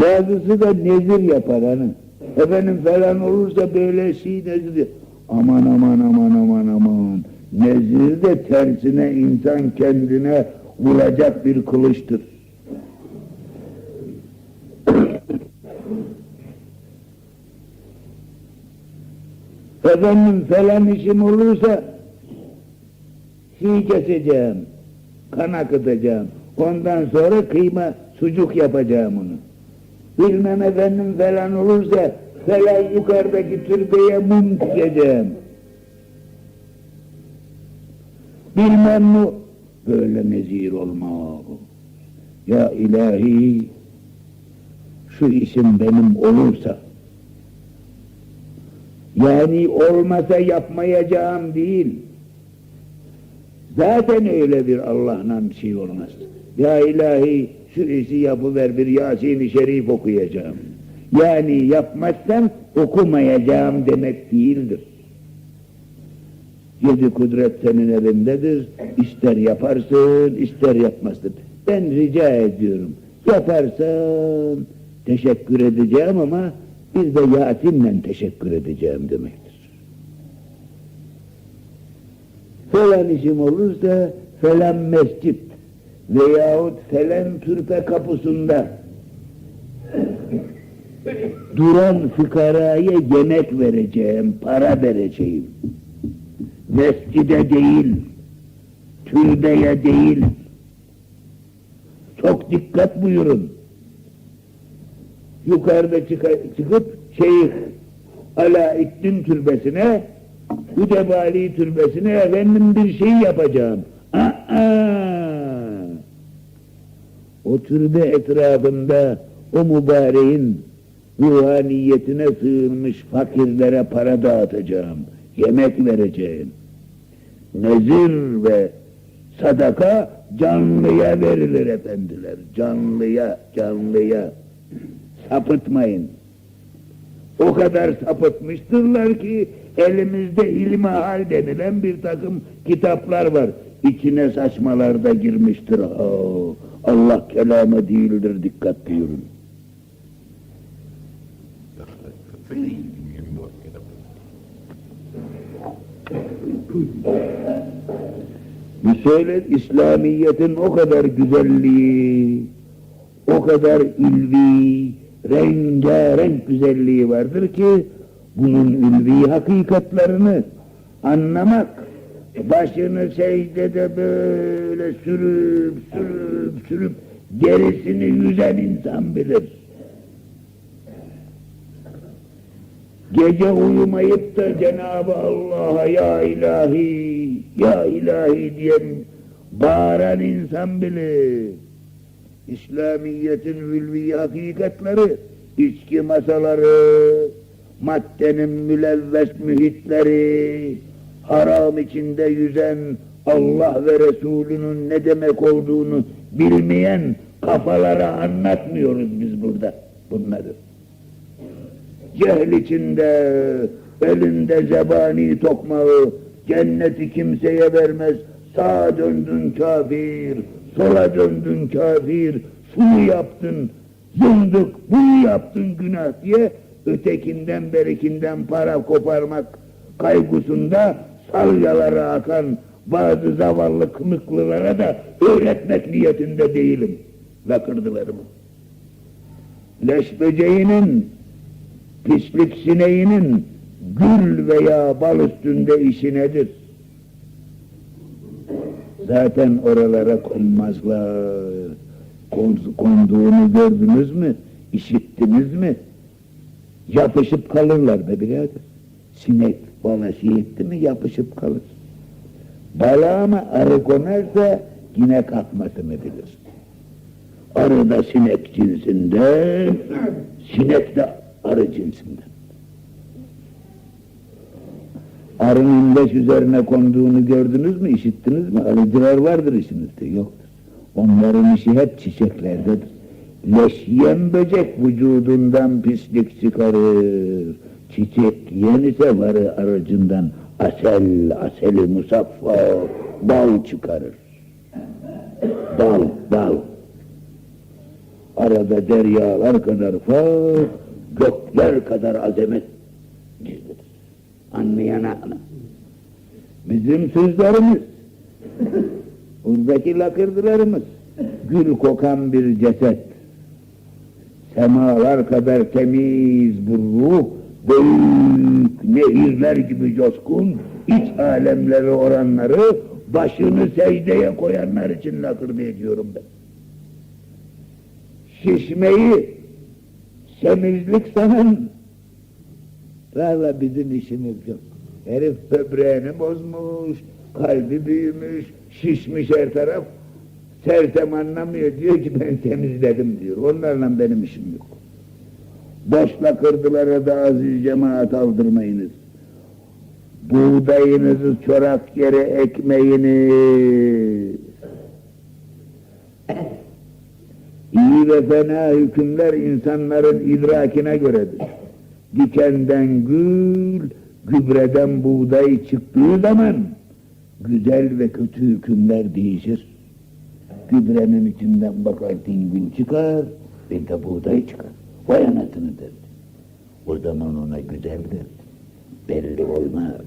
Bazısı da nezir yapar hani. Efendim falan olursa böyle şey nezir. Aman aman aman aman aman. Nezir de tersine insan kendine vuracak bir kılıçtır. Efendim falan işim olursa şey keseceğim, kan akıtacağım. Ondan sonra kıyma, sucuk yapacağım onu. Bilmem efendim falan olursa falan yukarıdaki türbeye mum dikeceğim. Bilmem mu böyle nezir olma. Ya ilahi şu işim benim olursa yani olmasa yapmayacağım değil. Zaten öyle bir Allah'la bir şey olmaz. Ya ilahi işi yapıver bir Yasin-i Şerif okuyacağım. Yani yapmazsam okumayacağım demek değildir. Yedi kudret senin elindedir. İster yaparsın, ister yapmazsın. Ben rica ediyorum. Yaparsan teşekkür edeceğim ama bir de Yasin'le teşekkür edeceğim demektir. Falan işim olursa falan mescit veyahut falan türpe kapısında duran fıkaraya yemek vereceğim, para vereceğim. Mescide değil, türbeye değil. Çok dikkat buyurun. Yukarıda çıkıp Şeyh Alaeddin türbesine, Hüdebali türbesine efendim bir şey yapacağım. Aa! O türbe etrafında o mübareğin ruhaniyetine sığınmış fakirlere para dağıtacağım, yemek vereceğim. Nezir ve sadaka canlıya verilir efendiler, canlıya, canlıya. Sapıtmayın. O kadar sapıtmıştırlar ki elimizde ilmihal denilen bir takım kitaplar var. İçine saçmalar da girmiştir. Aa, Allah kelamı değildir dikkat buyurun. Müseylet İslamiyet'in o kadar güzelliği, o kadar ilvi, rengarenk güzelliği vardır ki bunun ülvi hakikatlerini anlamak başını secdede böyle sürüp sürüp sürüp gerisini yüzen insan bilir. Gece uyumayıp da Cenab-ı Allah'a ya ilahi, ya ilahi diyen bağıran insan bilir. İslamiyet'in ülvi hakikatleri, içki masaları, maddenin mülevves mühitleri, haram içinde yüzen Allah ve Resulünün ne demek olduğunu bilmeyen kafalara anlatmıyoruz biz burada bunları. Cehl içinde, elinde zebani tokmağı, cenneti kimseye vermez, sağa döndün kafir, sola döndün kafir, şunu yaptın, zındık, bunu yaptın günah diye ötekinden berikinden para koparmak kaygısında salyalara akan bazı zavallı kınıklılara da öğretmek niyetinde değilim. Lakırdılarımı. Leş böceğinin, pislik sineğinin gül veya bal üstünde işi nedir? Zaten oralara konmazlar. Kon- Konduğunu gördünüz mü? İşittiniz mi? Yapışıp kalırlar be birader. Sinek bala şey etti mi yapışıp kalır. Bala ama arı konarsa yine kalkmasını bilir. Arı da sinek cinsinden, sinek de arı cinsinden. Arının leş üzerine konduğunu gördünüz mü, işittiniz mi? Arıcılar vardır işinizde, yoktur. Onların işi hep çiçeklerdedir. Leş yiyen böcek vücudundan pislik çıkarır. Çiçek yiyen ise varı aracından asel, aseli musaffa, bal çıkarır. Bal, bal. Arada deryalar kadar fark, gökler kadar azamet gizlidir. Anlayana ana. Bizim sözlerimiz, buradaki lakırdılarımız, gül kokan bir ceset, semalar kadar temiz bir ruh, büyük nehirler gibi coşkun, iç alemleri oranları, başını secdeye koyanlar için lakırdı ediyorum ben. Şişmeyi, semizlik sanan, valla bizim işimiz yok. Herif böbreğini bozmuş, kalbi büyümüş, şişmiş her taraf. Sertem anlamıyor, diyor ki ben temizledim diyor. Onlarla benim işim yok. Boşla kırdılara da aziz cemaat aldırmayınız. Buğdayınızı çorak yere ekmeyiniz. İyi ve fena hükümler insanların idrakine göredir. Dikenden gül, gübreden buğday çıktığı zaman güzel ve kötü hükümler değişir. Gübrenin içinden bakar dingin çıkar, bir de buğday çıkar. Vay anasını derdi. O zaman ona güzeldir. Belli olmaz.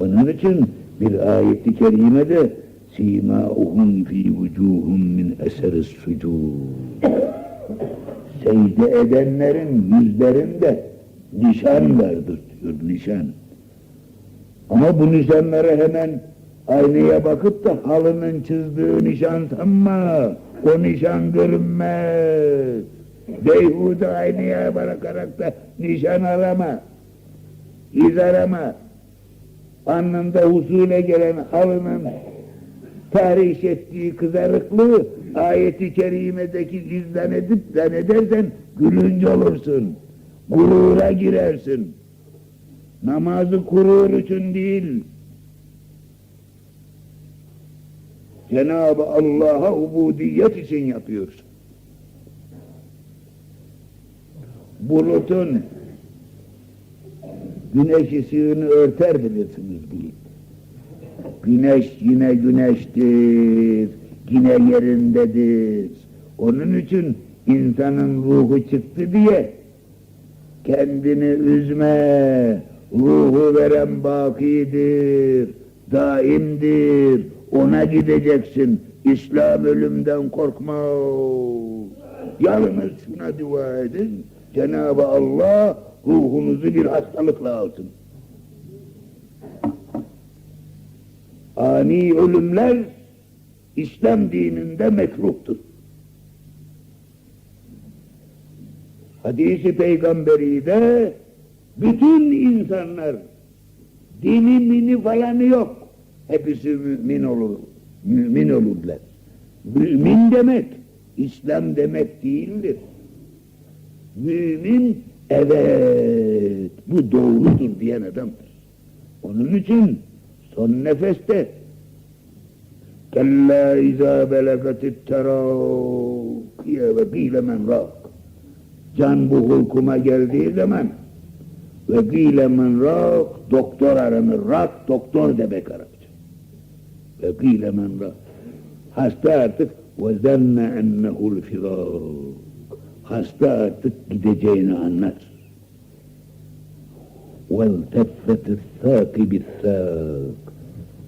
Onun için bir ayet-i kerimede simâuhum fî vücûhum min eseris sucûd secde edenlerin yüzlerinde nişan vardır diyor, nişan. Ama bu nişanları hemen aynaya bakıp da halının çizdiği nişan sanma. O nişan görünmez. Beyhude aynaya bakarak da nişan arama. İz arama. Alnında husule gelen halının tahriş ettiği kızarıklığı ayeti kerimedeki cüzdan edip zannedersen gülünç olursun. Gurura girersin. Namazı kurur için değil. Cenab-ı Allah'a ubudiyet için yapıyorsun. Bulutun güneş ışığını örter bilirsiniz bilin. Güneş yine güneştir, yine yerindedir. Onun için insanın ruhu çıktı diye kendini üzme, ruhu veren bakidir, daimdir, ona gideceksin. İslam ölümden korkmaz. Yalnız şuna dua edin, Cenab-ı Allah ruhunuzu bir hastalıkla alsın. ani ölümler İslam dininde mekruhtur. Hadisi peygamberi de bütün insanlar dini mini falanı yok. Hepsi mümin olur. Mümin olurlar. Mümin demek İslam demek değildir. Mümin evet bu doğrudur diyen adamdır. Onun için son nefeste kella izâ belegatit terâkiye ve gîle men râk can bu hulkuma geldiği zaman ve gîle men râk doktor aranır rak doktor demek Arapça ve gîle men râk hasta artık ve zenne ennehul firâk hasta artık gideceğini anlar وَالْتَفَّتِ السَّاقِ بِالسَّاقِ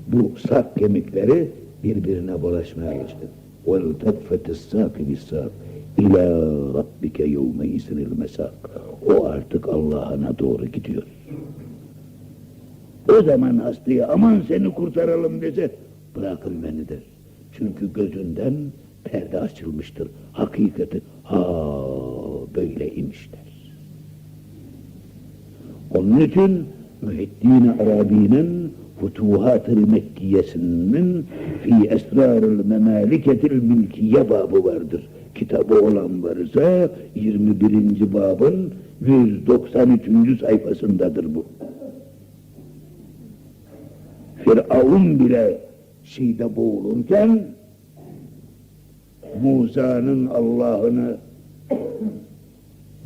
Bu sak kemikleri birbirine bulaşmaya geçti. وَالْتَفَّتِ السَّاقِ بِالسَّاقِ İlâ rabbike yevme iznil mesak. O artık Allah'ına doğru gidiyor. O zaman hastaya aman seni kurtaralım dese bırakın beni der. Çünkü gözünden perde açılmıştır. Hakikati ha böyle imişler. Onun için Mühiddin Arabi'nin Futuhat-ı Mekkiyesinin Fi Esrar-ı Memaliketil Mülkiye babı vardır. Kitabı olan varsa 21. babın 193. sayfasındadır bu. Firavun bile şeyde boğulurken Musa'nın Allah'ını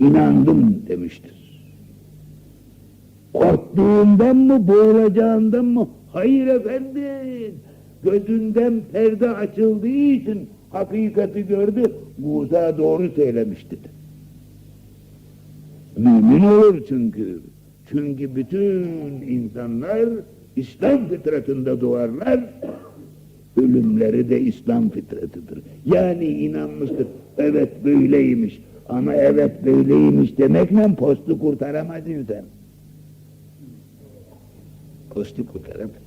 inandım demiştir. Korktuğundan mı, boğulacağından mı? Hayır efendim. Gözünden perde açıldığı için Hakikati gördü, Musa doğru söylemiş dedi. Mümin olur çünkü. Çünkü bütün insanlar İslam fıtratında doğarlar. Ölümleri de İslam fıtratıdır. Yani inanmıştır. Evet böyleymiş. Ama evet böyleymiş demekle postu kurtaramaz insan. Postu kurtaramaz.